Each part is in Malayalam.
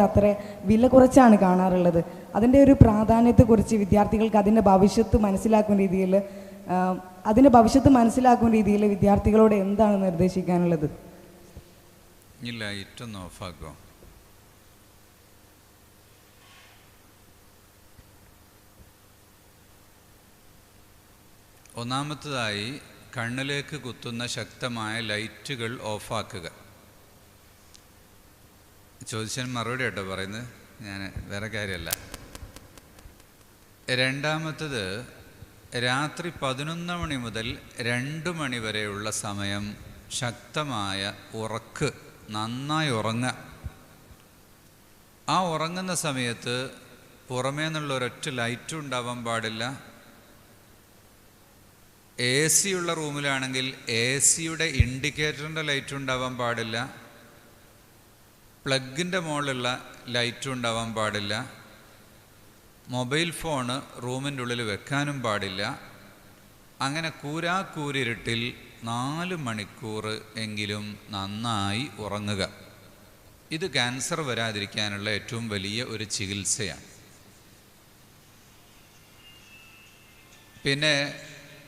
അത്ര വില കുറച്ചാണ് കാണാറുള്ളത്. അതിന്റെ ഒരു പ്രാധാന്യത്തെക്കുറിച്ച് വിദ്യാർത്ഥികൾക്ക് അതിന്റെ ഭവിഷ്യത്ത് മനസ്സിലാക്കുന്ന രീതിയിൽ അതിന്റെ ഭവിഷ്യത്ത് മനസ്സിലാക്കുന്ന രീതിയിൽ വിദ്യാർത്ഥികളോട് എന്താണ് നിർദ്ദേശിക്കാനുള്ളത്? ഈ ലൈറ്റ് ഒന്ന് ഓഫാക്കോ ഒന്നാമത്തതായി കണ്ണിലേക്ക് കുത്തുന്ന ശക്തമായ ലൈറ്റുകൾ ഓഫാക്കുക. ചോദിച്ചതിന് മറുപടി കേട്ടോ പറയുന്നത്. ഞാൻ വേറെ കാര്യമല്ല. രണ്ടാമത്തത് രാത്രി പതിനൊന്ന് മണി മുതൽ രണ്ട് മണി വരെയുള്ള സമയം ശക്തമായ ഉറക്ക് നന്നായി ഉറങ്ങുക. ആ ഉറങ്ങുന്ന സമയത്ത് പുറമേ നിന്നുള്ള ഒരൊറ്റ ലൈറ്റും ഉണ്ടാവാൻ പാടില്ല. എ സിയുള്ള റൂമിലാണെങ്കിൽ എ സിയുടെ ഇൻഡിക്കേറ്ററിന്റെ ലൈറ്റും ഉണ്ടാവാൻ പാടില്ല. പ്ലഗിന്റെ മുകളിലുള്ള ലൈറ്റും ഉണ്ടാവാൻ പാടില്ല. മൊബൈൽ ഫോണ് റൂമിന്റെ ഉള്ളിൽ വെക്കാനും പാടില്ല. അങ്ങനെ കൂരാക്കൂരിരുട്ടിൽ നാല് മണിക്കൂർ എങ്കിലും നന്നായി ഉറങ്ങുക. ഇത് ക്യാൻസർ വരാതിരിക്കാനുള്ള ഏറ്റവും വലിയ ഒരു ചികിത്സയാണ്. പിന്നെ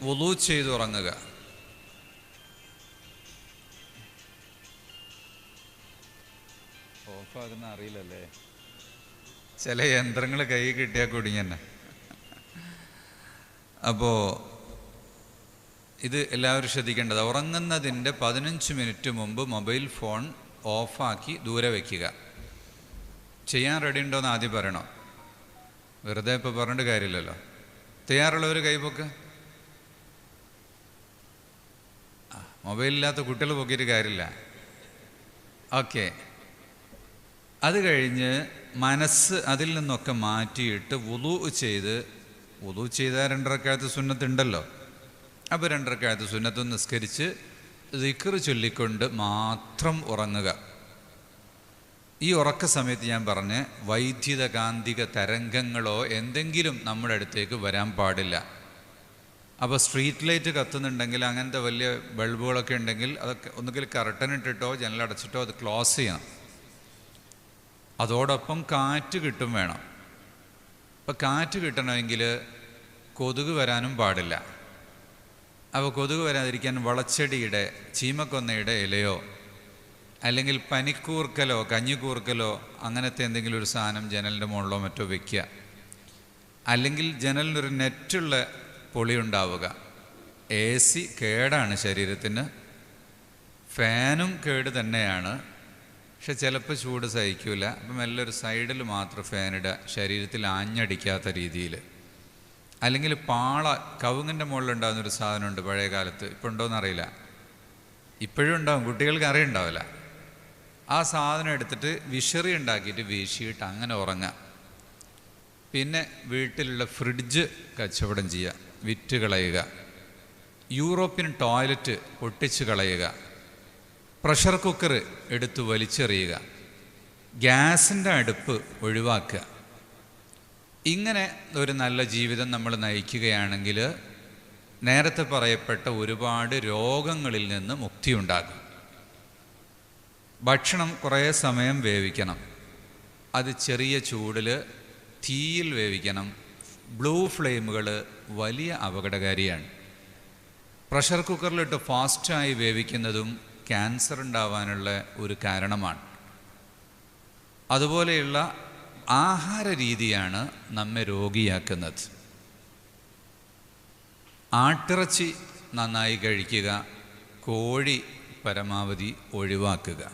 വുളു ചെയ്ത് ഉറങ്ങുക അറിയില്ലല്ലേ? ചില യന്ത്രങ്ങൾ കൈ കിട്ടിയാൽ കുടുങ്ങിയെന്നെ അപ്പോൾ ഇത് എല്ലാവരും ശ്രദ്ധിക്കേണ്ടത്. ഉറങ്ങുന്നതിന്റെ പതിനഞ്ച് മിനിറ്റ് മുമ്പ് മൊബൈൽ ഫോൺ ഓഫാക്കി ദൂരെ വയ്ക്കുക ചെയ്യാൻ റെഡി ഉണ്ടോയെന്ന് ആദ്യം പറയണം. വെറുതെ ഇപ്പോൾ പറഞ്ഞിട്ട് കാര്യമില്ലല്ലോ. തയ്യാറുള്ളവർ കൈപൊക്ക് മൊബൈലില്ലാത്ത കുട്ടികൾ പൊക്കിയിട്ട് കാര്യമില്ല. ഓക്കെ. അത് കഴിഞ്ഞ് മനസ്സ് അതിൽ നിന്നൊക്കെ മാറ്റിയിട്ട് വുളു ചെയ്ത് വുളു ചെയ്താൽ രണ്ടരക്കാലത്ത് സുന്നത്തുണ്ടല്ലോ. അപ്പോൾ രണ്ടരക്കാലത്ത് സുന്നത്ത് നിസ്കരിച്ച് ദിക്കറ് ചൊല്ലിക്കൊണ്ട് മാത്രം ഉറങ്ങുക. ഈ ഉറക്ക സമയത്ത് ഞാൻ പറഞ്ഞ് വൈദ്യുതകാന്തിക തരംഗങ്ങളോ എന്തെങ്കിലും നമ്മുടെ അടുത്തേക്ക് വരാൻ പാടില്ല. അപ്പോൾ സ്ട്രീറ്റ് ലൈറ്റ് കത്തുന്നുണ്ടെങ്കിൽ അങ്ങനത്തെ വലിയ ബൾബുകളൊക്കെ ഉണ്ടെങ്കിൽ അതൊക്കെ ഒന്നുകിൽ കറട്ടനിട്ടിട്ടോ ജനലടച്ചിട്ടോ അത് ക്ലോസ് ചെയ്യണം. അതോടൊപ്പം കാറ്റ് കിട്ടും വേണം. ഇപ്പം കാറ്റ് കിട്ടണമെങ്കിൽ കൊതുക് വരാനും പാടില്ല. അപ്പോൾ കൊതുക് വരാതിരിക്കാൻ വളച്ചെടിയുടെ ചീമക്കൊന്നയുടെ ഇലയോ അല്ലെങ്കിൽ പനിക്കൂർക്കലോ കഞ്ഞിക്കൂർക്കലോ അങ്ങനത്തെ എന്തെങ്കിലും ഒരു സാധനം ജനലിന്റെ മുകളിലോ മറ്റോ വെക്കുക. അല്ലെങ്കിൽ ജനലിനൊരു നെറ്റുള്ള പൊളി ഉണ്ടാവുക. എ സി കേടാണ് ശരീരത്തിന്. ഫാനും കേട് തന്നെയാണ്. പക്ഷെ ചിലപ്പോൾ ചൂട് സഹിക്കൂല. അപ്പം നല്ലൊരു സൈഡിൽ മാത്രം ഫാനിടുക ശരീരത്തിൽ ആഞ്ഞടിക്കാത്ത രീതിയിൽ. അല്ലെങ്കിൽ പാള കവുങ്ങിന്റെ മുകളിലുണ്ടാകുന്നൊരു സാധനമുണ്ട് പഴയ കാലത്ത്. ഇപ്പം ഉണ്ടോയെന്ന് അറിയില്ല. ഇപ്പോഴും ഉണ്ടാവും. കുട്ടികൾക്ക് അറിയുണ്ടാവില്ല. ആ സാധനം എടുത്തിട്ട് വിഷറി ഉണ്ടാക്കിയിട്ട് വീശിയിട്ട് അങ്ങനെ ഉറങ്ങുക. പിന്നെ വീട്ടിലുള്ള ഫ്രിഡ്ജ് കച്ചവടം ചെയ്യുക. വിറ്റ് കളയുക. യൂറോപ്യൻ ടോയ്ലറ്റ് പൊട്ടിച്ച് കളയുക. പ്രഷർ കുക്കർ എടുത്ത് വലിച്ചെറിയുക. ഗ്യാസിന്റെ അടുപ്പ് ഒഴിവാക്കുക. ഇങ്ങനെ ഒരു നല്ല ജീവിതം നമ്മൾ നയിക്കുകയാണെങ്കിൽ നേരത്തെ പറയപ്പെട്ട ഒരുപാട് രോഗങ്ങളിൽ നിന്ന് മുക്തിയുണ്ടാകും. ഭക്ഷണം കുറേ സമയം വേവിക്കണം. അത് ചെറിയ ചൂടിൽ തീയിൽ വേവിക്കണം. ബ്ലൂ ഫ്ലെയിമുകൾ വലിയ അപകടകാരിയാണ്. പ്രഷർ കുക്കറിലിട്ട് ഫാസ്റ്റായി വേവിക്കുന്നതും ക്യാൻസർ ഉണ്ടാവാനുള്ള ഒരു കാരണമാണ്. അതുപോലെയുള്ള ആഹാര രീതിയാണ് നമ്മെ രോഗിയാക്കുന്നത്. ആട്ടിറച്ചി നന്നായി കഴിക്കുക കോഴി പരമാവധി ഒഴിവാക്കുക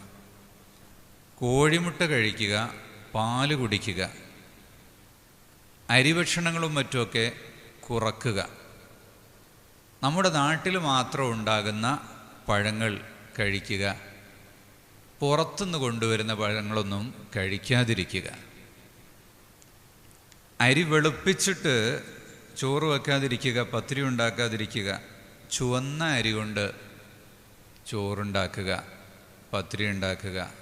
കോഴിമുട്ട കഴിക്കുക പാൽ കുടിക്കുക അരിഭക്ഷണങ്ങളും മറ്റുമൊക്കെ കുറക്കുക. നമ്മുടെ നാട്ടിൽ മാത്രം ഉണ്ടാകുന്ന പഴങ്ങൾ കഴിക്കുക. പുറത്തുനിന്ന് കൊണ്ടുവരുന്ന പഴങ്ങളൊന്നും കഴിക്കാതിരിക്കുക. അരി വെളുപ്പിച്ചിട്ട് ചോറ് വെക്കാതിരിക്കുക പത്തിരി ഉണ്ടാക്കാതിരിക്കുക ചുവന്ന അരി കൊണ്ട് ചോറുണ്ടാക്കുക പത്തിരി ഉണ്ടാക്കുക.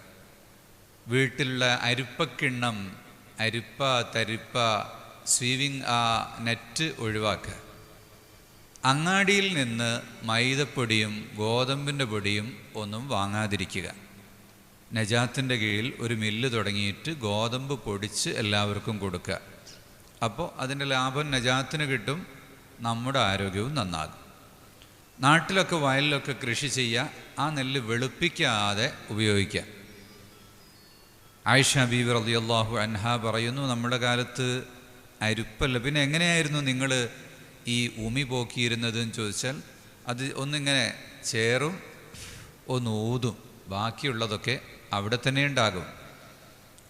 വീട്ടിലുള്ള അരിപ്പക്കിണ്ണം അരിപ്പ തരിപ്പ സ്വീവിങ് ആ നെറ്റ് ഒഴിവാക്കുക. അങ്ങാടിയിൽ നിന്ന് മൈദപ്പൊടിയും ഗോതമ്പിന്റെ പൊടിയും ഒന്നും വാങ്ങാതിരിക്കുക. നജാത്തിന്റെ കീഴിൽ ഒരു മില്ല് തുടങ്ങിയിട്ട് ഗോതമ്പ് പൊടിച്ച് എല്ലാവർക്കും കൊടുക്കുക. അപ്പോൾ അതിന്റെ ലാഭം നജാത്തിന് കിട്ടും നമ്മുടെ ആരോഗ്യവും നന്നാകും. നാട്ടിലൊക്കെ വയലിലൊക്കെ കൃഷി ചെയ്യുക ആ നെല്ല് വെളുപ്പിക്കാതെ ഉപയോഗിക്കുക. ആയിഷ ബീവി റളിയല്ലാഹു അൻഹ പറയുന്നു നമ്മുടെ കാലത്ത് അരുപ്പല്ല. പിന്നെ എങ്ങനെയായിരുന്നു നിങ്ങൾ ഈ ഉമി പോക്കിയിരുന്നതെന്ന് ചോദിച്ചാൽ അത് ഒന്നിങ്ങനെ ചേറും ഒന്ന് ഊതും. ബാക്കിയുള്ളതൊക്കെ അവിടെ തന്നെ ഉണ്ടാകും.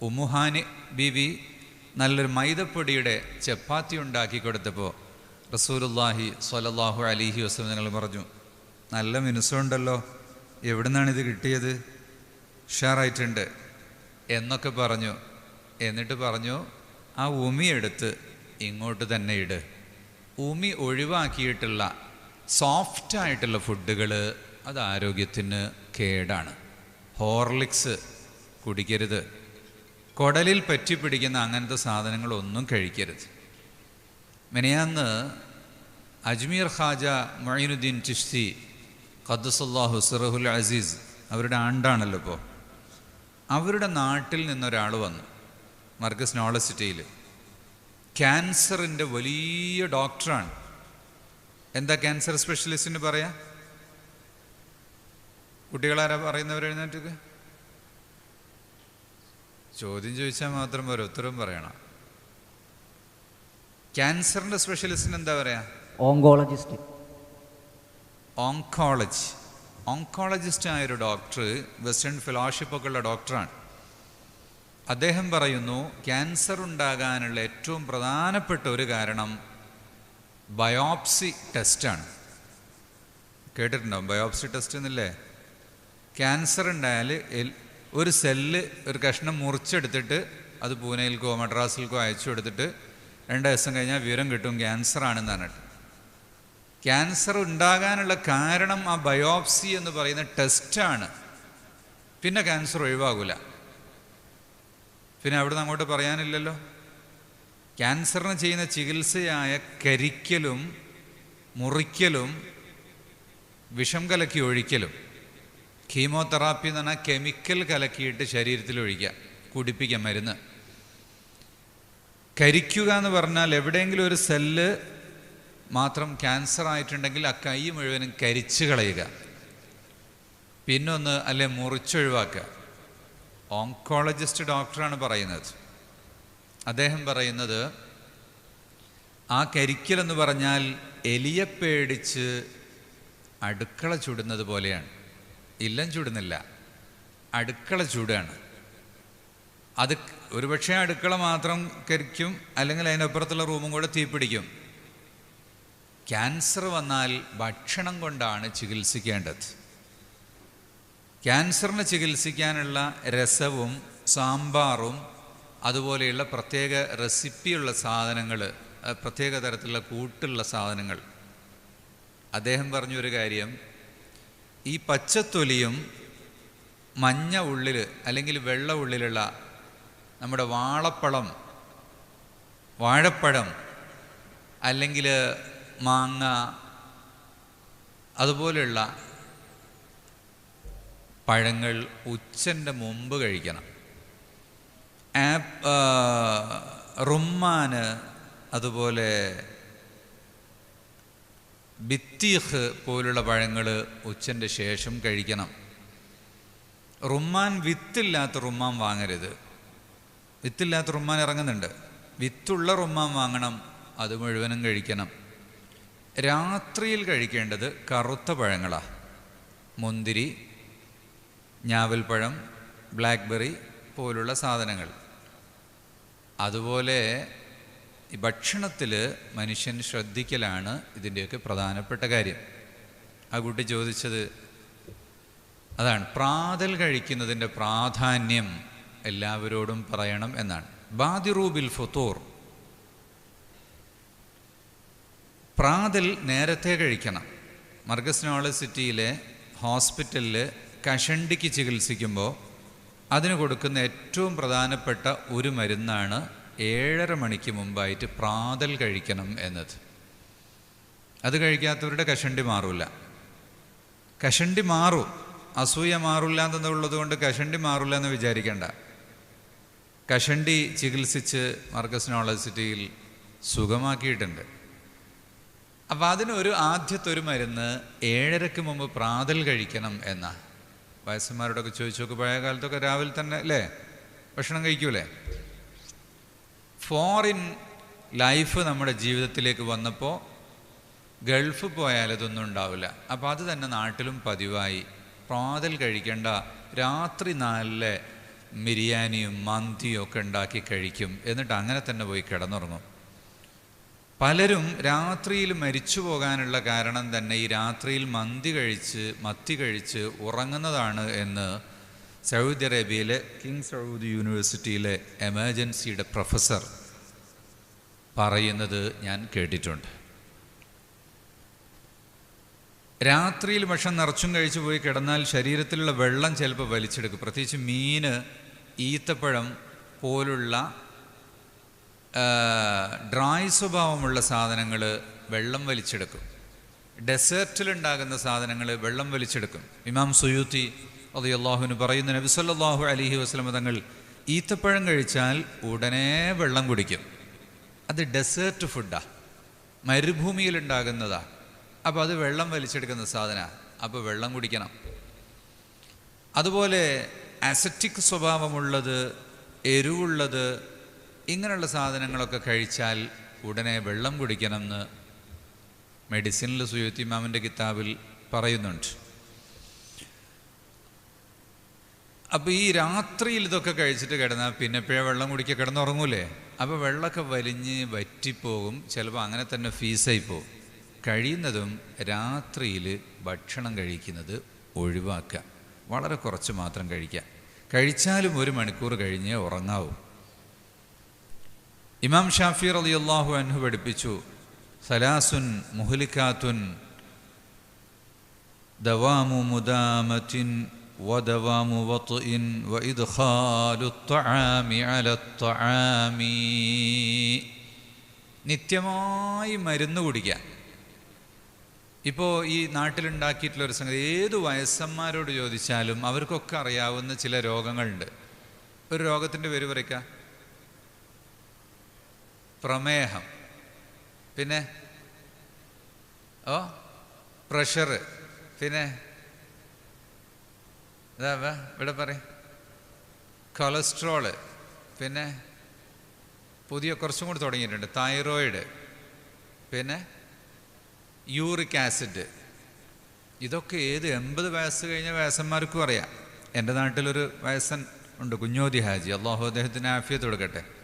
ഉമ്മുഹാനി ബിവി നല്ലൊരു മൈദപ്പൊടിയുടെ ചപ്പാത്തി ഉണ്ടാക്കി കൊടുത്തപ്പോൾ റസൂലുല്ലാഹി സ്വലല്ലാഹു അലിഹി വസ്ലം നിങ്ങൾ പറഞ്ഞു നല്ല മിനുസമുണ്ടല്ലോ എവിടെ നിന്നാണ് ഇത് കിട്ടിയത്? ഉഷാറായിട്ടുണ്ട്. എന്നൊക്കെ പറഞ്ഞു. എന്നിട്ട് പറഞ്ഞു ആ ഉമി എടുത്ത് ഇങ്ങോട്ട് തന്നെ ഇട്. ഉമി ഒഴിവാക്കിയിട്ടുള്ള സോഫ്റ്റായിട്ടുള്ള ഫുഡുകൾ അത് ആരോഗ്യത്തിന് കേടാണ്. ഹോർലിക്സ് കുടിക്കരുത്. കുടലിൽ പറ്റിപ്പിടിക്കുന്ന അങ്ങനത്തെ സാധനങ്ങളൊന്നും കഴിക്കരുത്. മിനയാന്ന് അജ്മീർ ഖാജ മൊയിനുദ്ദീൻ ചിഷ്തി ഖദ്സുല്ലാ സിറഹുൽ അസീസ് അവരുടെ ആണ്ടാണല്ലോ ഇപ്പോൾ അവരുടെ നാട്ടിൽ നിന്നൊരാൾ വന്നു മർക്കസ് നോളജ് സിറ്റിയിൽ ക്യാൻസറിന്റെ വലിയ ഡോക്ടറാണ്. എന്താ ക്യാൻസർ സ്പെഷ്യലിസ്റ്റിന് പറയാ? കുട്ടികളാരാ പറയുന്നവർ എഴുന്നേറ്റ് ചോദ്യം ചോദിച്ചാൽ മാത്രം പോരാ ഉത്തരം പറയണം. ക്യാൻസറിന്റെ സ്പെഷ്യലിസ്റ്റിന് എന്താ പറയാ? ഓങ്കോളജിസ്റ്റ്. ഓങ്കോളജി. ഓങ്കോളജിസ്റ്റ് ആയൊരു ഡോക്ടർ വെസ്റ്റേൺ ഫെലോഷിപ്പ് ഒക്കെ ഉള്ള ഡോക്ടറാണ്. അദ്ദേഹം പറയുന്നു ക്യാൻസർ ഉണ്ടാകാനുള്ള ഏറ്റവും പ്രധാനപ്പെട്ട ഒരു കാരണം ബയോപ്സി ടെസ്റ്റാണ്. കേട്ടിട്ടുണ്ടാവും ബയോപ്സി ടെസ്റ്റ് എന്നില്ലേ? ക്യാൻസർ ഉണ്ടായാൽ ഒരു സെല്ല് ഒരു കഷ്ണം മുറിച്ചെടുത്തിട്ട് അത് പൂനെയിൽക്കോ മദ്രാസിൽക്കോ അയച്ചു കൊടുത്തിട്ട് രണ്ട് ദിവസം കഴിഞ്ഞാൽ വിവരം കിട്ടും ക്യാൻസർ ആണെന്ന് പറഞ്ഞിട്ട്. ക്യാൻസർ ഉണ്ടാകാനുള്ള കാരണം ആ ബയോപ്സി എന്ന് പറയുന്ന ടെസ്റ്റാണ്. പിന്നെ ക്യാൻസർ ഒഴിവാകൂല. പിന്നെ അവിടുന്ന് അങ്ങോട്ട് പറയാനില്ലല്ലോ. ക്യാൻസറിന് ചെയ്യുന്ന ചികിത്സയായ കരിക്കലും മുറിക്കലും വിഷം കലക്കി ഒഴിക്കലും. കീമോതെറാപ്പി എന്ന് പറഞ്ഞാൽ കെമിക്കൽ കലക്കിയിട്ട് ശരീരത്തിൽ ഒഴിക്കുക കുടിപ്പിക്കുക മരുന്ന്. കരിക്കുക എന്ന് പറഞ്ഞാൽ എവിടെയെങ്കിലും ഒരു സെല്ല് മാത്രം ക്യാൻസർ ആയിട്ടുണ്ടെങ്കിൽ ആ കൈ മുഴുവനും കരിച്ചു കളയുക. പിന്നൊന്ന് അല്ലെ മുറിച്ചൊഴിവാക്കുക. ഓങ്കോളജിസ്റ്റ് ഡോക്ടറാണ് പറയുന്നത്. അദ്ദേഹം പറയുന്നത് ആ കരിക്കൽ എന്ന് പറഞ്ഞാൽ എലിയെ പേടിച്ച് അടുക്കള ചുടുന്നത് പോലെയാണ്. ഇല്ലം ചുടുന്നില്ല. അടുക്കള ചൂടാണ്. അത് ഒരുപക്ഷെ അടുക്കള മാത്രം കരിക്കും അല്ലെങ്കിൽ അതിനപ്പുറത്തുള്ള റൂമും കൂടെ തീപിടിക്കും ക്യാൻസർ വന്നാൽ ഭക്ഷണം കൊണ്ടാണ് ചികിത്സിക്കേണ്ടത്. ക്യാൻസറിന് ചികിത്സിക്കാനുള്ള രസവും സാമ്പാറും അതുപോലെയുള്ള പ്രത്യേക റെസിപ്പിയുള്ള സാധനങ്ങൾ പ്രത്യേക തരത്തിലുള്ള കൂട്ടുള്ള സാധനങ്ങൾ. അദ്ദേഹം പറഞ്ഞൊരു കാര്യം ഈ പച്ചത്തൊലിയും മഞ്ഞ ഉള്ളിൽ അല്ലെങ്കിൽ വെള്ള ഉള്ളിലുള്ള നമ്മുടെ വാളപ്പഴം വാഴപ്പഴം അല്ലെങ്കിൽ മാങ്ങ അതുപോലെയുള്ള പഴങ്ങൾ ഉച്ചന്റെ മുമ്പ് കഴിക്കണം. ആപ്പ് റുമ്മാന് അതുപോലെ ബിത്തീഹ് പോലുള്ള പഴങ്ങൾ ഉച്ചന്റെ ശേഷം കഴിക്കണം. റുമ്മാൻ വിത്തില്ലാത്ത റുമ്മാൻ വാങ്ങരുത്. വിത്തില്ലാത്ത റുമ്മാൻ ഇറങ്ങുന്നുണ്ട്. വിത്തുള്ള റുമ്മാൻ വാങ്ങണം അത് മുഴുവനും കഴിക്കണം. രാത്രിയിൽ കഴിക്കേണ്ടത് കറുത്ത പഴങ്ങളാണ് മുന്തിരി ഞാവൽപ്പഴം ബ്ലാക്ക്ബെറി പോലുള്ള സാധനങ്ങൾ. അതുപോലെ ഈ ഭക്ഷണത്തിൽ മനുഷ്യൻ ശ്രദ്ധിക്കലാണ് ഇതിന്റെയൊക്കെ പ്രധാനപ്പെട്ട കാര്യം. ആ കുട്ടി ചോദിച്ചത് അതാണ് പ്രാതൽ കഴിക്കുന്നതിന്റെ പ്രാധാന്യം എല്ലാവരോടും പറയണം എന്നാണ്. ബാദിറൂബിൽ ഫുത്തൂർ പ്രാതൽ നേരത്തെ കഴിക്കണം. മർഗസ് നോളജ് സിറ്റിയിലെ ഹോസ്പിറ്റലിൽ കഷണ്ടിക്ക് ചികിത്സിക്കുമ്പോൾ അതിന് കൊടുക്കുന്ന ഏറ്റവും പ്രധാനപ്പെട്ട ഒരു മരുന്നാണ് ഏഴര മണിക്ക് മുമ്പായിട്ട് പ്രാതൽ കഴിക്കണം എന്നത്. അത് കഴിക്കാത്തവരുടെ കഷണ്ടി മാറില്ല കഷണ്ടി മാറും. അസൂയ മാറില്ല എന്നുള്ളത് കൊണ്ട് കഷണ്ടി മാറില്ല എന്ന് വിചാരിക്കേണ്ട. കഷണ്ടി ചികിത്സിച്ച് മർക്കസ് യൂണിവേഴ്സിറ്റിയിൽ സിറ്റിയിൽ സുഖമാക്കിയിട്ടുണ്ട്. അപ്പം അതിനൊരു ആദ്യത്തെ ഒരു മരുന്ന് ഏഴരയ്ക്ക് മുമ്പ് പ്രാതൽ കഴിക്കണം എന്ന വയസ്സന്മാരോടൊക്കെ ചോദിച്ചു നോക്ക് പഴയ കാലത്തൊക്കെ രാവിലെ തന്നെ അല്ലേ? ഭക്ഷണം കഴിക്കൂലേ? ഫോറിൻ ലൈഫ് നമ്മുടെ ജീവിതത്തിലേക്ക് വന്നപ്പോൾ ഗൾഫ് പോയാൽ ഇതൊന്നും ഉണ്ടാവില്ല. അപ്പോൾ അത് തന്നെ നാട്ടിലും പതിവായി. പ്രാതൽ കഴിക്കേണ്ട രാത്രി നാലിലെ ബിരിയാണിയും മന്തിയും ഒക്കെ ഉണ്ടാക്കി കഴിക്കും. എന്നിട്ട് അങ്ങനെ തന്നെ പോയി കിടന്നുറങ്ങും. പലരും രാത്രിയിൽ മരിച്ചു പോകാനുള്ള കാരണം തന്നെ ഈ രാത്രിയിൽ മന്തി കഴിച്ച് മത്തി കഴിച്ച് ഉറങ്ങുന്നതാണ് എന്ന് സൗദി അറേബ്യയിലെ കിങ് സൗദി യൂണിവേഴ്സിറ്റിയിലെ എമർജൻസിയുടെ പ്രൊഫസർ പറയുന്നത് ഞാൻ കേട്ടിട്ടുണ്ട്. രാത്രിയിൽ ഭക്ഷണം നിറച്ചും കഴിച്ചു പോയി കിടന്നാൽ ശരീരത്തിലുള്ള വെള്ളം ചിലപ്പോൾ വലിച്ചെടുക്കും. പ്രത്യേകിച്ച് മീന് ഈത്തപ്പഴം പോലുള്ള ഡ്രൈ സ്വഭാവമുള്ള സാധനങ്ങൾ വെള്ളം വലിച്ചെടുക്കും. ഡെസേർട്ടിലുണ്ടാകുന്ന സാധനങ്ങൾ വെള്ളം വലിച്ചെടുക്കും. ഇമാം സുയൂത്തി അത് അള്ളാഹുവിന് പറയുന്ന നബി സല്ലല്ലാഹു അലൈഹി വസ്ലമ തങ്ങൾ ഈത്തപ്പഴം കഴിച്ചാൽ ഉടനെ വെള്ളം കുടിക്കും. അത് ഡെസേർട്ട് ഫുഡാ. മരുഭൂമിയിലുണ്ടാകുന്നതാണ് അപ്പോൾ അത് വെള്ളം വലിച്ചെടുക്കുന്ന സാധനമാണ് അപ്പോൾ വെള്ളം കുടിക്കണം. അതുപോലെ അസറ്റിക് സ്വഭാവമുള്ളത് എരിവുള്ളത് ഇങ്ങനെയുള്ള സാധനങ്ങളൊക്കെ കഴിച്ചാൽ ഉടനെ വെള്ളം കുടിക്കണമെന്ന് മെഡിസിനിൽ സുയോത്തി മാമിന്റെ കിതാബിൽ പറയുന്നുണ്ട്. അപ്പോൾ ഈ രാത്രിയിൽ ഇതൊക്കെ കഴിച്ചിട്ട് കിടന്നാൽ പിന്നെ എപ്പോഴാണ് വെള്ളം കുടിക്കുക? കിടന്നുറങ്ങൂലേ? അപ്പോൾ വെള്ളമൊക്കെ വലിഞ്ഞ് വറ്റിപ്പോകും ചിലപ്പോൾ അങ്ങനെ തന്നെ ഫീസായി പോകും. കഴിയുന്നതും രാത്രിയിൽ ഭക്ഷണം കഴിക്കുന്നത് ഒഴിവാക്കുക. വളരെ കുറച്ച് മാത്രം കഴിക്കുക. കഴിച്ചാലും ഒരു മണിക്കൂർ കഴിഞ്ഞേ ഉറങ്ങാവൂ. ഇമാം ഷാഫി റളിയല്ലാഹു അൻഹു പഠിപ്പിച്ചു സലാസുൻ മുഹ്ലിക്കാത്തുൻ ദവാമു മുദാമത്തിൻ ودوام وطئ وإدخال الطعام على الطعام നിത്യമായി മരുന്ന് കുടിക്കുക ഇപ്പോൾ ഈ നാട്ടിലുണ്ടാക്കിയിട്ടുള്ള ഒരു സംഗതി ഏത് വയസ്സന്മാരോട് ചോദിച്ചാലും അവർക്കൊക്കെ അറിയാവുന്ന ചില രോഗങ്ങളുണ്ട് ഒരു രോഗത്തിൻ്റെ പേര് പറയ്ക്കുക പ്രമേഹം. പിന്നെ ഓ പ്രഷർ പിന്നെ ഇതാ ഇവിടെ പറയും. കൊളസ്ട്രോൾ. പിന്നെ പുതിയ കുറച്ചും കൂടി തുടങ്ങിയിട്ടുണ്ട്. തൈറോയിഡ്. പിന്നെ യൂറിക് ആസിഡ്. ഇതൊക്കെ ഏത് എൺപത് വയസ്സ് കഴിഞ്ഞ വയസ്സന്മാർക്കും അറിയാം. എന്റെ നാട്ടിലൊരു വയസ്സൻ ഉണ്ട് കുഞ്ഞോദി ഹാജി. അള്ളാഹു അദ്ദേഹത്തിന് ആഫിയത്ത് കൊടുക്കട്ടെ.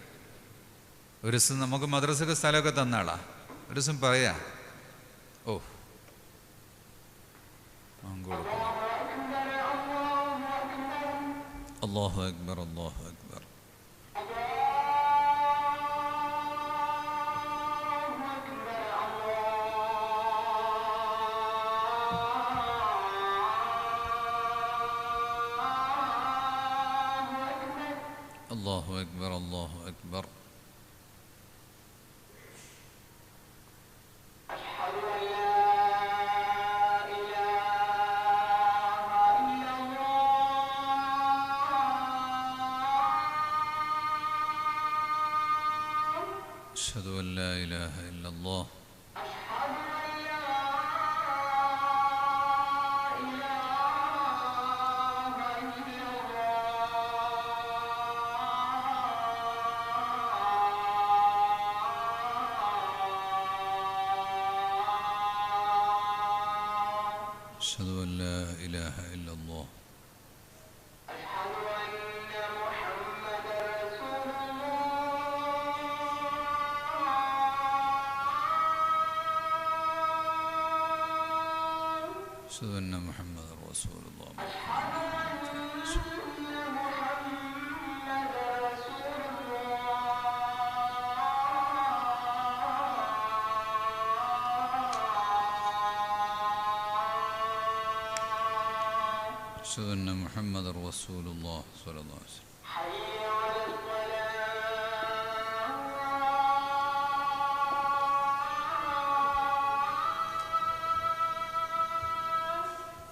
ഒരു ദിവസം നമുക്ക് മദ്രസക്ക് സ്ഥലമൊക്കെ തന്ന ആളാ ഒരു ദിവസം പറയാ. ഓ. കൊടുക്കും അള്ളാഹു അക്ബർ അള്ളാഹു അക്ബർ. അള്ളാഹു അക്ബർ അള്ളാഹു അക്ബർ. وأشهد أن لا إله إلا الله محمد رسول الله صلى الله عليه وسلم.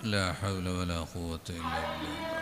لا حول ولا قوة إلا بالله.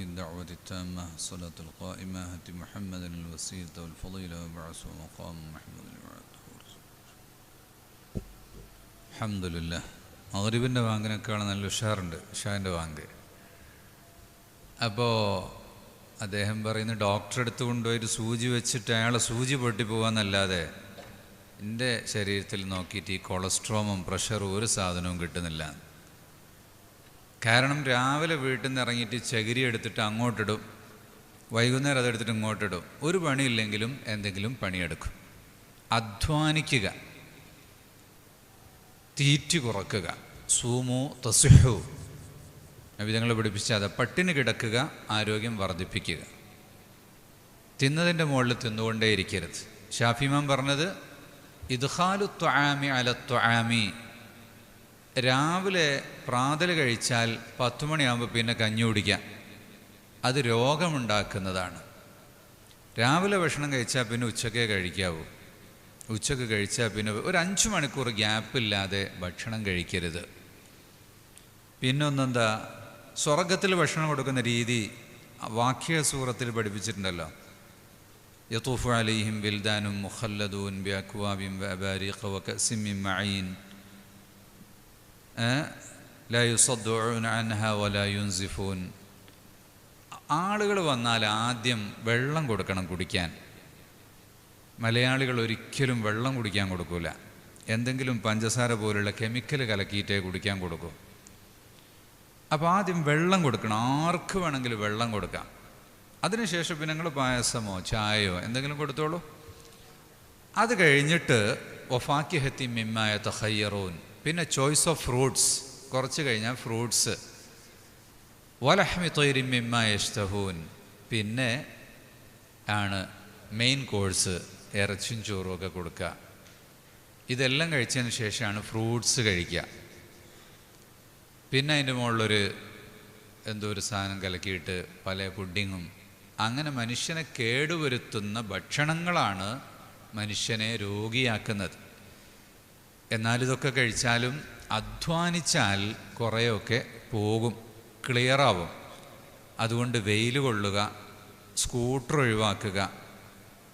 الدعوة التامة الصلاة القائمة هت محمد الوسيلة والفضيلة وبعث مقام محمود وعده അഹമ്മദില്ല മകരീബിൻ്റെ വാങ്കിനേക്കാൾ നല്ല ഉഷാറുണ്ട് ഉഷാറിൻ്റെ വാങ്ക് അപ്പോൾ അദ്ദേഹം പറയുന്നു ഡോക്ടറെ അടുത്ത് കൊണ്ടുപോയിട്ട് സൂചി വെച്ചിട്ട് അയാളെ സൂചി പൊട്ടിപ്പോവാന്നല്ലാതെ എൻ്റെ ശരീരത്തിൽ നോക്കിയിട്ട് ഈ കൊളസ്ട്രോമും പ്രഷറും ഒരു സാധനവും കിട്ടുന്നില്ല കാരണം രാവിലെ വീട്ടിൽ നിന്ന് ഇറങ്ങിയിട്ട് ചകിരി എടുത്തിട്ട് അങ്ങോട്ടിടും. വൈകുന്നേരം അതെടുത്തിട്ട് ഇങ്ങോട്ടിടും. ഒരു പണിയില്ലെങ്കിലും എന്തെങ്കിലും പണിയെടുക്കും. അധ്വാനിക്കുക. തീറ്റ് കുറക്കുക. സൂമു തസുഹു. വിധങ്ങൾ പിടിപ്പിച്ച അത് പട്ടിണി കിടക്കുക ആരോഗ്യം വർദ്ധിപ്പിക്കുക. തിന്നതിന്റെ മുകളിൽ തിന്നുകൊണ്ടേയിരിക്കരുത്. ഷാഫിമാൻ പറഞ്ഞത് ഇദ്ഹാലു ത്വാമി അല ത്വാമി. രാവിലെ പ്രാതൽ കഴിച്ചാൽ പത്തു മണിയാകുമ്പോൾ പിന്നെ കഞ്ഞി കുടിക്കാം. അത് രോഗമുണ്ടാക്കുന്നതാണ്. രാവിലെ ഭക്ഷണം കഴിച്ചാൽ പിന്നെ ഉച്ചക്കേ കഴിക്കാവൂ. ഉച്ചയ്ക്ക് കഴിച്ചാൽ പിന്നെ ഒരു അഞ്ച് മണിക്കൂർ ഗ്യാപ്പില്ലാതെ ഭക്ഷണം കഴിക്കരുത്. പിന്നൊന്നെന്താ സ്വർഗത്തിൽ ഭക്ഷണം കൊടുക്കുന്ന രീതി വാക്യ സൂറത്തിൽ പഠിപ്പിച്ചിട്ടുണ്ടല്ലോ. യത്തൂഫു അലൈഹിം വിൽദാനും മുഖല്ലദൂൻ ബിഅക്വാബിം വഅബാരിഖ ഖവക്കസിമിം മഈൻ. ലാ അൻഹ വലാ യുൻസിഫൂൻ. ആളുകൾ വന്നാൽ ആദ്യം വെള്ളം കൊടുക്കണം കുടിക്കാൻ. മലയാളികൾ ഒരിക്കലും വെള്ളം കുടിക്കാൻ കൊടുക്കൂല. എന്തെങ്കിലും പഞ്ചസാര പോലുള്ള കെമിക്കൽ കലക്കിയിട്ടേ കുടിക്കാൻ കൊടുക്കൂ. അപ്പോൾ ആദ്യം വെള്ളം കൊടുക്കണം. ആർക്ക് വേണമെങ്കിലും വെള്ളം കൊടുക്കാം. അതിനുശേഷം പിന്നെ നിങ്ങൾ പായസമോ ചായയോ എന്തെങ്കിലും കൊടുത്തോളൂ. അത് കഴിഞ്ഞിട്ട് ഒഫാക്കി ഹത്തി മിമ്മായ തഹയ്യറൂൻ പിന്നെ ചോയ്സ് ഓഫ് ഫ്രൂട്ട്സ് കുറച്ച് കഴിഞ്ഞാൽ ഫ്രൂട്ട്സ് വലഹമി തൊയ്രി മിമ്മായ ഇഷ്ടഹൂൻ പിന്നെ ആണ് മെയിൻ കോഴ്സ് ഇറച്ചും ചോറും ഒക്കെ കൊടുക്കുക ഇതെല്ലാം കഴിച്ചതിന് ശേഷമാണ് ഫ്രൂട്ട്സ് കഴിക്കുക പിന്നെ അതിന്റെ മുകളിലൊരു എന്തോ ഒരു സാധനം കലക്കിയിട്ട് പല പുഡിങ്ങും. അങ്ങനെ മനുഷ്യനെ കേടുവരുത്തുന്ന ഭക്ഷണങ്ങളാണ് മനുഷ്യനെ രോഗിയാക്കുന്നത്. എന്നാൽ ഇതൊക്കെ കഴിച്ചാലും അധ്വാനിച്ചാൽ കുറേയൊക്കെ പോകും ക്ലിയറാവും. അതുകൊണ്ട് വെയിൽ കൊള്ളുക സ്കൂട്ടർ ഒഴിവാക്കുക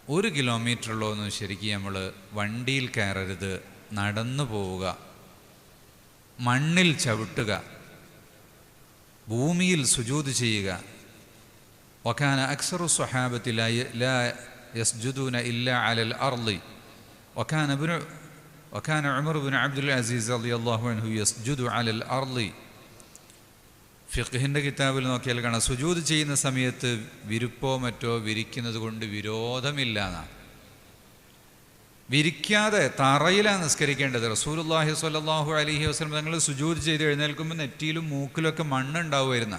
ഒരു കിലോമീറ്ററുള്ളൊന്നും ശരിക്കും നമ്മൾ വണ്ടിയിൽ കയറരുത് നടന്നു പോവുക മണ്ണിൽ ചവിട്ടുക ഭൂമിയിൽ സുജൂത് ചെയ്യുക. വഖാന അക്സറു സ്വഹാബത്തിലായി ഇല്ല അലൽ അർലി വഖാന ബിനു وكان ابن وكان عمر بن عبد العزيز رضي الله عنه يسجد على الأرض ഫിഖിൻ്റെ കിതാബിൽ നോക്കിയാൽ കാണാം സുജൂത് ചെയ്യുന്ന സമയത്ത് വിരുപ്പോ മറ്റോ വിരിക്കുന്നത് കൊണ്ട് വിരോധമില്ല എന്നാണ് വിരിക്കാതെ തറയിലാണ് നിസ്കരിക്കേണ്ടത് റസൂലുള്ളാഹി സ്വല്ലല്ലാഹു അലൈഹി വസല്ലം തങ്ങൾ സുജൂത് ചെയ്ത് എഴുന്നേൽക്കുമ്പോൾ നെറ്റിയിലും മൂക്കിലൊക്കെ മണ്ണുണ്ടാവുമായിരുന്ന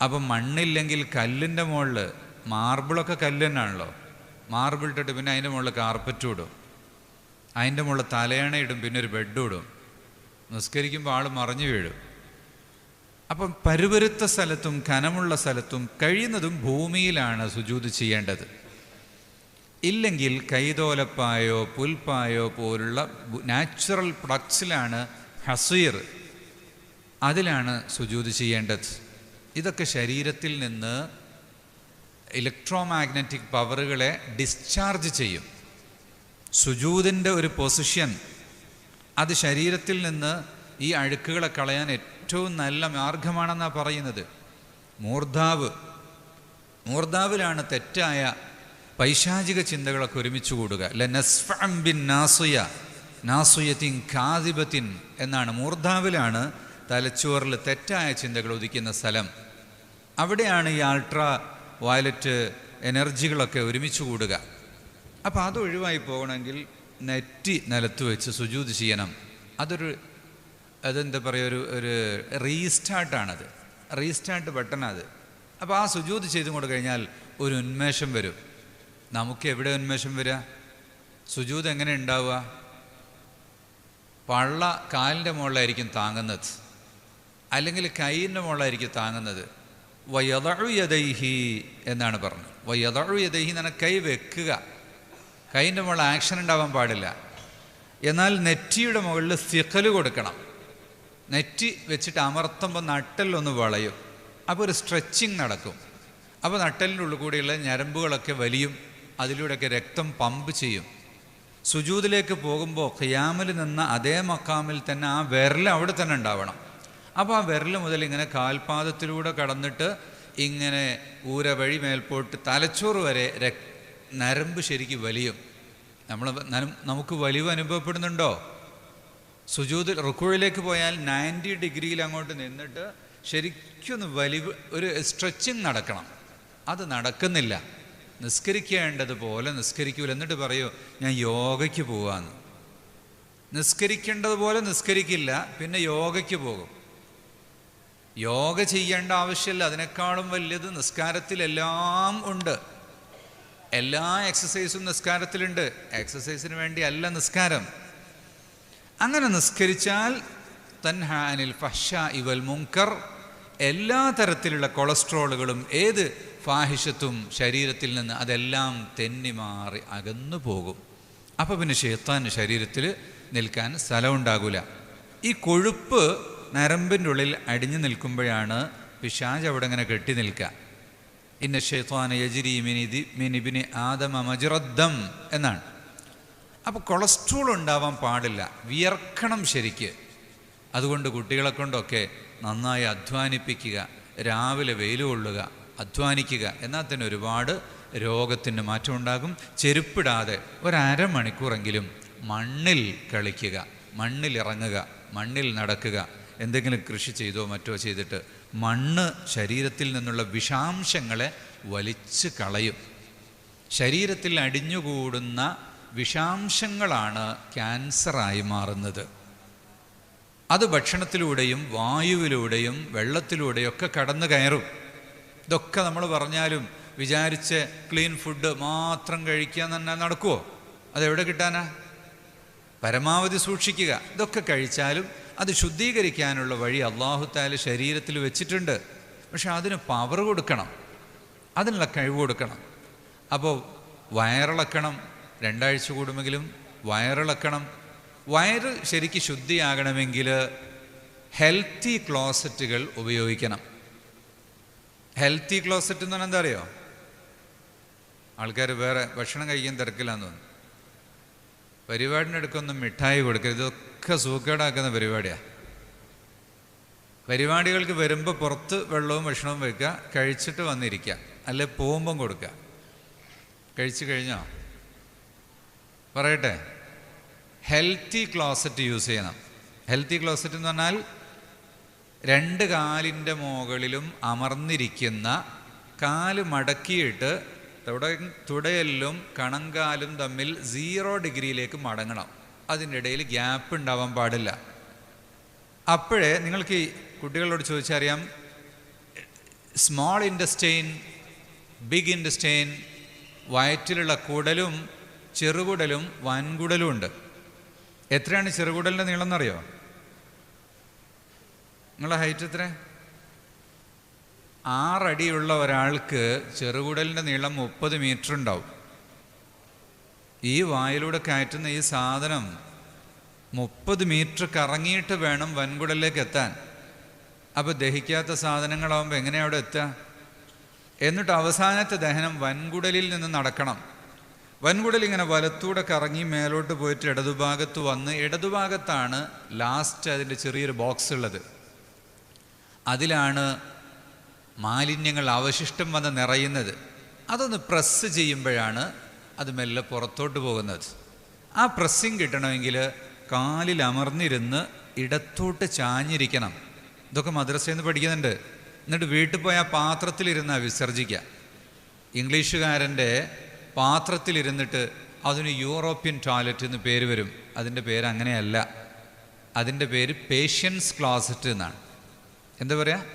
അപ്പം മണ്ണില്ലെങ്കിൽ കല്ലിൻ്റെ മുകളിൽ മാർബിളൊക്കെ കല്ല് തന്നെയാണല്ലോ മാർബിൾ ഇട്ടിട്ട് പിന്നെ അതിൻ്റെ മുകളിൽ കാർപ്പറ്റ് ഇടും അതിന്റെ മുകളിൽ തലയണ ഇടും പിന്നെ ഒരു ബെഡ് ഇടും. നിസ്കരിക്കുമ്പോൾ ആൾ മറിഞ്ഞു വീഴും. അപ്പം പരുപരുത്ത സ്ഥലത്തും കനമുള്ള സ്ഥലത്തും കഴിയുന്നതും ഭൂമിയിലാണ് സുജൂത് ചെയ്യേണ്ടത്. ഇല്ലെങ്കിൽ കൈതോലപ്പായോ പുൽപ്പായോ പോലുള്ള നാച്ചുറൽ പ്രൊഡക്ട്സിലാണ് ഹസീർ അതിലാണ് സുജൂത് ചെയ്യേണ്ടത്. ഇതൊക്കെ ശരീരത്തിൽ നിന്ന് ഇലക്ട്രോ മാഗ്നറ്റിക് പവറുകളെ ഡിസ്ചാർജ് ചെയ്യും. സുജൂതിന്റെ ഒരു പൊസിഷൻ. അത് ശരീരത്തിൽ നിന്ന് ഈ അഴുക്കുകളെ കളയാൻ ഏറ്റവും നല്ല മാർഗമാണെന്നാണ് പറയുന്നത്. മൂർധാവ്. മൂർധാവിലാണ് തെറ്റായ പൈശാചിക ചിന്തകളൊക്കെ ഒരുമിച്ച് കൂടുക. ബിൻ നാസുയ നാസുയത്തിൻ കാതിബത്തിൻ എന്നാണ്. മൂർധാവിലാണ് തലച്ചോറിൽ തെറ്റായ ചിന്തകൾ ഉദിക്കുന്ന സ്ഥലം. അവിടെയാണ് ഈ അൾട്രാ വയലറ്റ് എനർജികളൊക്കെ ഒരുമിച്ച് കൂടുക. അപ്പോൾ അത് ഒഴിവായി പോകണമെങ്കിൽ നെറ്റി നിലത്ത് വെച്ച് സുജൂത് ചെയ്യണം. അതൊരു അതെന്താ പറയുക ഒരു ഒരു റീസ്റ്റാർട്ടാണത്. റീസ്റ്റാർട്ട് ബട്ടണത്. അപ്പോൾ ആ സുജൂത് ചെയ്തും കൊണ്ട് കഴിഞ്ഞാൽ ഒരു ഉന്മേഷം വരും. നമുക്ക് എവിടെ ഉന്മേഷം വരിക സുജൂത് എങ്ങനെ ഉണ്ടാവുക? പള്ള കാലിന്റെ മുകളിലായിരിക്കും താങ്ങുന്നത്. അല്ലെങ്കിൽ കൈയിന്റെ മുകളിലായിരിക്കും താങ്ങുന്നത്. വയതഴു യദൈഹി എന്നാണ് പറഞ്ഞത്. വയതഴു യദൈഹി എന്നാണ് കൈ വെക്കുക. കൈന്റെ മുകളിൽ ആക്ഷൻ ഉണ്ടാവാൻ പാടില്ല. എന്നാൽ നെറ്റിയുടെ മുകളിൽ സിഖൽ കൊടുക്കണം. നെറ്റി വെച്ചിട്ട് അമർത്തുമ്പോൾ നട്ടലൊന്ന് വളയും. അപ്പോൾ ഒരു സ്ട്രെച്ചിങ് നടക്കും. അപ്പോൾ നട്ടലിന്റെ ഉള്ളിൽ കൂടിയുള്ള ഞരമ്പുകളൊക്കെ വലിയും. അതിലൂടെയൊക്കെ രക്തം പമ്പ് ചെയ്യും. സുജൂതിലേക്ക് പോകുമ്പോൾ ഖിയാമിൽ നിന്ന അതേ മക്കാമിൽ തന്നെ ആ വിരൽ അവിടെ തന്നെ ഉണ്ടാവണം. അപ്പോൾ ആ വിരൽ മുതൽ ഇങ്ങനെ കാൽപാദത്തിലൂടെ കടന്നിട്ട് ഇങ്ങനെ ഊര വഴി മേൽപോട്ട് തലച്ചോറ് വരെ രക് നരമ്പ് ശരിക്ക് വലിയും. നമ്മൾ നമുക്ക് വലിവ് അനുഭവപ്പെടുന്നുണ്ടോ? സുജൂതിൽ റുക്കുഴിലേക്ക് പോയാൽ നയന്റി ഡിഗ്രിയിൽ അങ്ങോട്ട് നിന്നിട്ട് ശരിക്കൊന്ന് വലിവ് ഒരു സ്ട്രെച്ചിങ് നടക്കണം. അത് നടക്കുന്നില്ല. നിസ്കരിക്കേണ്ടതുപോലെ നിസ്കരിക്കൂല. എന്നിട്ട് പറയൂ ഞാൻ യോഗയ്ക്ക് പോവാന്ന്. നിസ്കരിക്കേണ്ടതുപോലെ നിസ്കരിക്കില്ല പിന്നെ യോഗയ്ക്ക് പോകും. യോഗ ചെയ്യേണ്ട ആവശ്യമില്ല. അതിനേക്കാളും വലിയത് നിസ്കാരത്തിലെല്ലാം ഉണ്ട്. എല്ലാ എക്സസൈസും നിസ്കാരത്തിലുണ്ട്. എക്സസൈസിന് വേണ്ടി അല്ല നിസ്കാരം. അങ്ങനെ നിസ്കരിച്ചാൽ തൻഹാനിൽ ഫഷ ഇവൽ മുങ്കർ എല്ലാ തരത്തിലുള്ള കൊളസ്ട്രോളുകളും ഏത് ഫാഹിഷത്തും ശരീരത്തിൽ നിന്ന് അതെല്ലാം തെന്നി മാറി അകന്നു പോകും. അപ്പോൾ പിന്നെ ഷെയ്ത്താൻ ശരീരത്തിൽ നിൽക്കാൻ സ്ഥലമുണ്ടാകില്ല ഈ കൊഴുപ്പ് നരമ്പിന്റെ ഉള്ളിൽ അടിഞ്ഞു നിൽക്കുമ്പോഴാണ് പിശാജ് അവിടെ ഇങ്ങനെ കെട്ടി നിൽക്കുക. ഇന്ന ആദമ എന്നാണ്. അപ്പോൾ കൊളസ്ട്രോൾ ഉണ്ടാവാൻ പാടില്ല. വിയർക്കണം ശരിക്ക്. അതുകൊണ്ട് കുട്ടികളെ കൊണ്ടൊക്കെ നന്നായി അധ്വാനിപ്പിക്കുക രാവിലെ വെയിൽ കൊള്ളുക അധ്വാനിക്കുക. എന്നാൽ തന്നെ ഒരുപാട് രോഗത്തിന് മാറ്റമുണ്ടാകും ചെരുപ്പിടാതെ ഒരമണിക്കൂറെങ്കിലും മണ്ണിൽ കളിക്കുക മണ്ണിൽ ഇറങ്ങുക മണ്ണിൽ നടക്കുക. എന്തെങ്കിലും കൃഷി ചെയ്തോ മറ്റോ ചെയ്തിട്ട് മണ്ണ് ശരീരത്തിൽ നിന്നുള്ള വിഷാംശങ്ങളെ വലിച്ചു കളയും. ശരീരത്തിൽ അടിഞ്ഞുകൂടുന്ന വിഷാംശങ്ങളാണ് ക്യാൻസറായി മാറുന്നത്. അത് ഭക്ഷണത്തിലൂടെയും വായുവിലൂടെയും വെള്ളത്തിലൂടെയും ഒക്കെ കടന്നു കയറും. ഇതൊക്കെ നമ്മൾ പറഞ്ഞാലും വിചാരിച്ച് ക്ലീൻ ഫുഡ് മാത്രം കഴിക്കുക തന്നെ നടക്കുമോ അതെവിടെ കിട്ടാനാ? പരമാവധി സൂക്ഷിക്കുക. ഇതൊക്കെ കഴിച്ചാലും അത് ശുദ്ധീകരിക്കാനുള്ള വഴി അള്ളാഹുത്താൽ ശരീരത്തിൽ വെച്ചിട്ടുണ്ട്. പക്ഷെ അതിന് പവർ കൊടുക്കണം. അതിനുള്ള കഴിവ് കൊടുക്കണം. അപ്പോൾ വയറിളക്കണം. രണ്ടാഴ്ച കൂടുമെങ്കിലും വയറിളക്കണം. വയറ് ശരിക്ക് ശുദ്ധിയാകണമെങ്കിൽ ഹെൽത്തി ക്ലോസറ്റുകൾ ഉപയോഗിക്കണം. ഹെൽത്തി ക്ലോസറ്റ് എന്ന് പറഞ്ഞാൽ എന്താ അറിയോ? ആൾക്കാർ വേറെ ഭക്ഷണം കഴിക്കാൻ തിരക്കില്ലാന്ന് തോന്നുന്നു. പരിപാടിനടുക്കൊന്നും മിഠായി കൊടുക്കരുത്. ഇതൊക്കെ സൂക്കേടാക്കുന്ന പരിപാടിയാണ് പരിപാടികൾക്ക് വരുമ്പോൾ പുറത്ത് വെള്ളവും ഭക്ഷണവും വെക്കുക കഴിച്ചിട്ട് വന്നിരിക്കുക അല്ലെ പോകുമ്പം കൊടുക്കുക. കഴിച്ചു കഴിഞ്ഞോ? പറയട്ടെ. ഹെൽത്തി ക്ലോസറ്റ് യൂസ് ചെയ്യണം. ഹെൽത്തി ക്ലോസറ്റ് എന്ന് പറഞ്ഞാൽ രണ്ട് കാലിന്റെ മുകളിലും അമർന്നിരിക്കുന്ന കാൽ മടക്കിയിട്ട് തുട തുടയെല്ലും കണങ്കാലും തമ്മിൽ സീറോ ഡിഗ്രിയിലേക്ക് മടങ്ങണം. അതിന്റെ ഇടയിൽ ഗ്യാപ്പ് ഉണ്ടാവാൻ പാടില്ല. അപ്പോഴേ നിങ്ങൾക്ക് ഈ കുട്ടികളോട് ചോദിച്ചറിയാം സ്മോൾ ഇൻഡസ്റ്റൈൻ ബിഗ് ഇൻഡസ്റ്റൈൻ വയറ്റിലുള്ള കുടലും ചെറുകുടലും വൻകുടലും ഉണ്ട്. എത്രയാണ് ചെറുകുടലിന്റെ നീളം എന്നറിയോ നിങ്ങളുടെ ഹൈറ്റ് എത്ര? ആറടിയുള്ള ഒരാൾക്ക് ചെറുകുടലിന്റെ നീളം മുപ്പത് മീറ്റർ ഉണ്ടാവും. ഈ വായിലൂടെ കയറ്റുന്ന ഈ സാധനം മുപ്പത് മീറ്റർ കറങ്ങിയിട്ട് വേണം വൻകുടലിലേക്ക് എത്താൻ. അപ്പോൾ ദഹിക്കാത്ത സാധനങ്ങളാവുമ്പോൾ എങ്ങനെ അവിടെ എത്തുക? എന്നിട്ട് അവസാനത്തെ ദഹനം വൻകുടലിൽ നിന്ന് നടക്കണം. വൻകുടൽ ഇങ്ങനെ വലത്തൂടെ കറങ്ങി മേലോട്ട് പോയിട്ട് ഇടതുഭാഗത്ത് വന്ന് ഇടതുഭാഗത്താണ് ലാസ്റ്റ് അതിന്റെ ചെറിയൊരു ബോക്സ് ഉള്ളത്. അതിലാണ് മാലിന്യങ്ങൾ അവശിഷ്ടം വന്ന് നിറയുന്നത്. അതൊന്ന് പ്രസ് ചെയ്യുമ്പോഴാണ് അത് മെല്ലെ പുറത്തോട്ട് പോകുന്നത്. ആ പ്രസ്സിങ് കിട്ടണമെങ്കിൽ കാലിൽ അമർന്നിരുന്ന് ഇടത്തോട്ട് ചാഞ്ഞിരിക്കണം. ഇതൊക്കെ മദ്രസയിൽ നിന്ന് പഠിക്കുന്നുണ്ട്. എന്നിട്ട് വീട്ടിൽ പോയി ആ വിസർജിക്കുക. ഇംഗ്ലീഷുകാരന്റെ പാത്രത്തിലിരുന്നിട്ട് അതിന് യൂറോപ്യൻ ടോയ്ലറ്റ് എന്ന് പേര് വരും. അതിന്റെ പേര് അങ്ങനെയല്ല. അതിന്റെ പേര് പേഷ്യൻസ് ക്ലോസറ്റ് എന്നാണ്. എന്താ പറയുക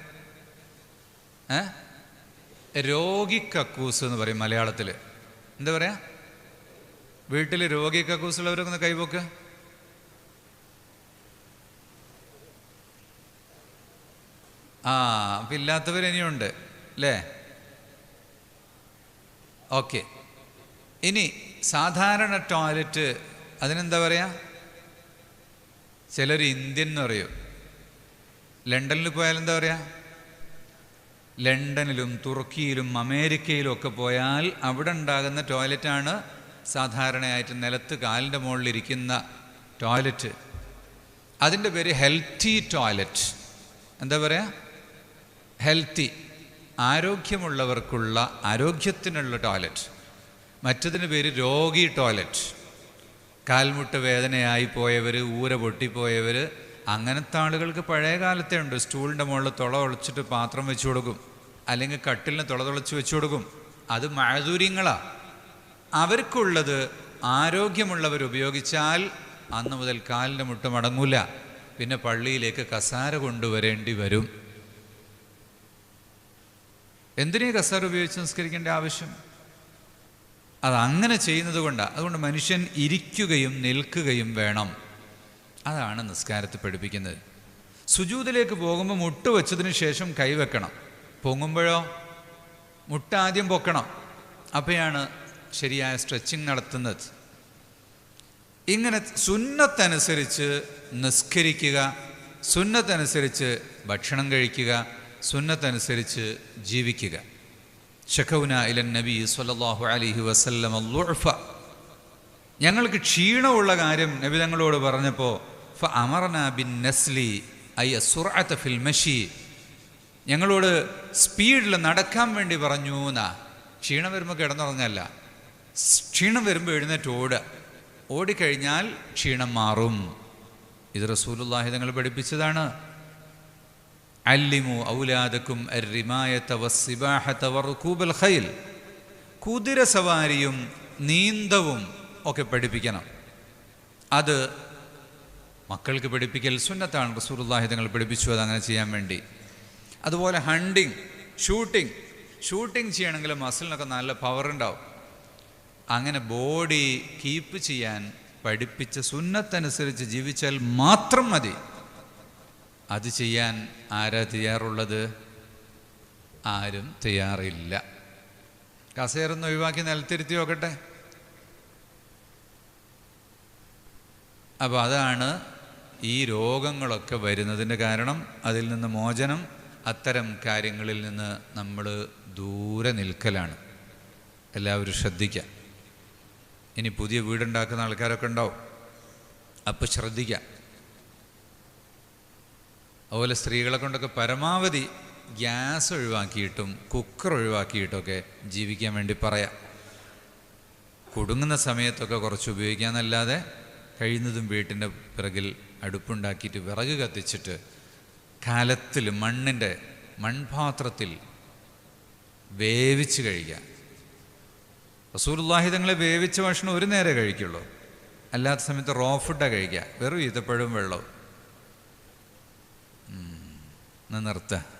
ഏ? രോഗിക്കക്കൂസ് എന്ന് പറയും മലയാളത്തിൽ. എന്താ പറയാ? വീട്ടിൽ രോഗി കക്കൂസുള്ളവരൊന്ന് കൈവക്ക്. ആ അപ്പം ഇല്ലാത്തവർ ഇനിയുണ്ട് അല്ലേ ഓക്കെ. ഇനി സാധാരണ ടോയ്ലറ്റ് അതിനെന്താ പറയാ? ചിലർ ഇന്ത്യൻ എന്ന് പറയും. ലണ്ടനിൽ പോയാൽ എന്താ പറയാ? ലണ്ടനിലും തുർക്കിയിലും അമേരിക്കയിലും ഒക്കെ പോയാൽ അവിടെ ഉണ്ടാകുന്ന ടോയ്ലറ്റാണ് സാധാരണയായിട്ട് നിലത്ത് കാലിന്റെ മുകളിലിരിക്കുന്ന ടോയ്ലറ്റ്. അതിന്റെ പേര് ഹെൽത്തി ടോയ്ലറ്റ്. എന്താ പറയുക ഹെൽത്തി ആരോഗ്യമുള്ളവർക്കുള്ള ആരോഗ്യത്തിനുള്ള ടോയ്ലറ്റ്. മറ്റതിന് പേര് രോഗി ടോയ്ലറ്റ്. കാൽമുട്ട് വേദനയായി പോയവർ ഊര പൊട്ടിപ്പോയവർ അങ്ങനത്തെ ആളുകൾക്ക് പഴയ കാലത്തെ ഉണ്ട്. സ്റ്റൂളിന്റെ മുകളിൽ തുള ഒളിച്ചിട്ട് പാത്രം വെച്ചു കൊടുക്കും. അല്ലെങ്കിൽ കട്ടിലിന് തുള തുളച്ച് വെച്ചു കൊടുക്കും. അത് മഴദൂര്യങ്ങളാണ് അവർക്കുള്ളത് ആരോഗ്യമുള്ളവർ ഉപയോഗിച്ചാൽ അന്ന് മുതൽ കാലിന്റെ മുട്ട് മടങ്ങൂല പിന്നെ പള്ളിയിലേക്ക് കസാര കൊണ്ടുവരേണ്ടി വരും. എന്തിനേ കസാര ഉപയോഗിച്ച് സംസ്കരിക്കേണ്ട ആവശ്യം? അത് അങ്ങനെ ചെയ്യുന്നത് കൊണ്ടാണ് അതുകൊണ്ട് മനുഷ്യൻ ഇരിക്കുകയും നിൽക്കുകയും വേണം. അതാണ് നിസ്കാരത്തിൽ പഠിപ്പിക്കുന്നത്. സുജൂതിലേക്ക് പോകുമ്പോൾ മുട്ട് വെച്ചതിന് ശേഷം കൈവെക്കണം പൊങ്ങുമ്പോഴോ? മുട്ട ആദ്യം പൊക്കണം. അപ്പോഴാണ് ശരിയായ സ്ട്രെച്ചിങ് നടത്തുന്നത്. ഇങ്ങനെ സുന്നത്തനുസരിച്ച് നിസ്കരിക്കുക സുന്നത്തനുസരിച്ച് ഭക്ഷണം കഴിക്കുക സുന്നത്തനുസരിച്ച് ജീവിക്കുക. ഷഖൗന ഇലൻ നബി സല്ലല്ലാഹു അലൈഹി വസല്ലം അല്ലുഫ ഞങ്ങൾക്ക് ക്ഷീണമുള്ള കാര്യം നബി തങ്ങളോട് പറഞ്ഞപ്പോൾ ഫ അമർന ബിൻ നസ്ലി ഐ സുറാത്ത ഫിൽ മഷി. ഞങ്ങളോട് സ്പീഡിൽ നടക്കാൻ വേണ്ടി പറഞ്ഞു എന്നാ ക്ഷീണം വരുമ്പോൾ കിടന്നുറങ്ങല്ല. ക്ഷീണം വരുമ്പോൾ എഴുന്നേറ്റ് ഓടുക. ഓടിക്കഴിഞ്ഞാൽ ക്ഷീണം മാറും. ഇത് റസൂലുള്ളാഹി തങ്ങൾ പഠിപ്പിച്ചതാണ്. അല്ലിമു ഔലാദക്കും ഖൈൽ. കുതിര സവാരിയും നീന്തവും ഒക്കെ പഠിപ്പിക്കണം. അത് മക്കൾക്ക് പഠിപ്പിക്കൽ സുന്നത്താണ് റസൂലുള്ളാഹി തങ്ങൾ പഠിപ്പിച്ചു. അത് അങ്ങനെ ചെയ്യാൻ വേണ്ടി. അതുപോലെ ഹണ്ടിങ് ഷൂട്ടിംഗ് ഷൂട്ടിംഗ് ചെയ്യണമെങ്കിൽ മസിലിനൊക്കെ നല്ല പവർ ഉണ്ടാവും. അങ്ങനെ ബോഡി കീപ്പ് ചെയ്യാൻ പഠിപ്പിച്ച സുന്നത്തനുസരിച്ച് ജീവിച്ചാൽ മാത്രം മതി. അത് ചെയ്യാൻ ആരാ തയ്യാറുള്ളത്? ആരും തയ്യാറില്ല. കസേരൊന്ന് ഒഴിവാക്കി നിലത്തിരുത്തി നോക്കട്ടെ. അപ്പോൾ അതാണ് ഈ രോഗങ്ങളൊക്കെ വരുന്നതിന്റെ കാരണം. അതിൽ നിന്ന് മോചനം അത്തരം കാര്യങ്ങളിൽ നിന്ന് നമ്മൾ ദൂരെ നിൽക്കലാണ്. എല്ലാവരും ശ്രദ്ധിക്കുക. ഇനി പുതിയ വീടുണ്ടാക്കുന്ന ആൾക്കാരൊക്കെ ഉണ്ടാവും. അപ്പോൾ ശ്രദ്ധിക്കുക അതുപോലെ സ്ത്രീകളെ കൊണ്ടൊക്കെ പരമാവധി ഗ്യാസ് ഒഴിവാക്കിയിട്ടും കുക്കർ ഒഴിവാക്കിയിട്ടൊക്കെ ജീവിക്കാൻ വേണ്ടി പറയാം. കുടുങ്ങുന്ന സമയത്തൊക്കെ കുറച്ച് ഉപയോഗിക്കാമെന്നല്ലാതെ കഴിയുന്നതും വീട്ടിന്റെ പിറകിൽ അടുപ്പുണ്ടാക്കിയിട്ട് വിറക് കത്തിച്ചിട്ട് കാലത്തിൽ മണ്ണിന്റെ മൺപാത്രത്തിൽ വേവിച്ച് കഴിക്കുക റസൂലുള്ളാഹി തങ്ങളെ വേവിച്ച ഭക്ഷണം ഒരു നേരെ കഴിക്കുള്ളൂ. അല്ലാത്ത സമയത്ത് റോ ഫുഡാണ് കഴിക്കുക. വെറും ഈത്തപ്പഴവും വെള്ളവും. നിർത്തുക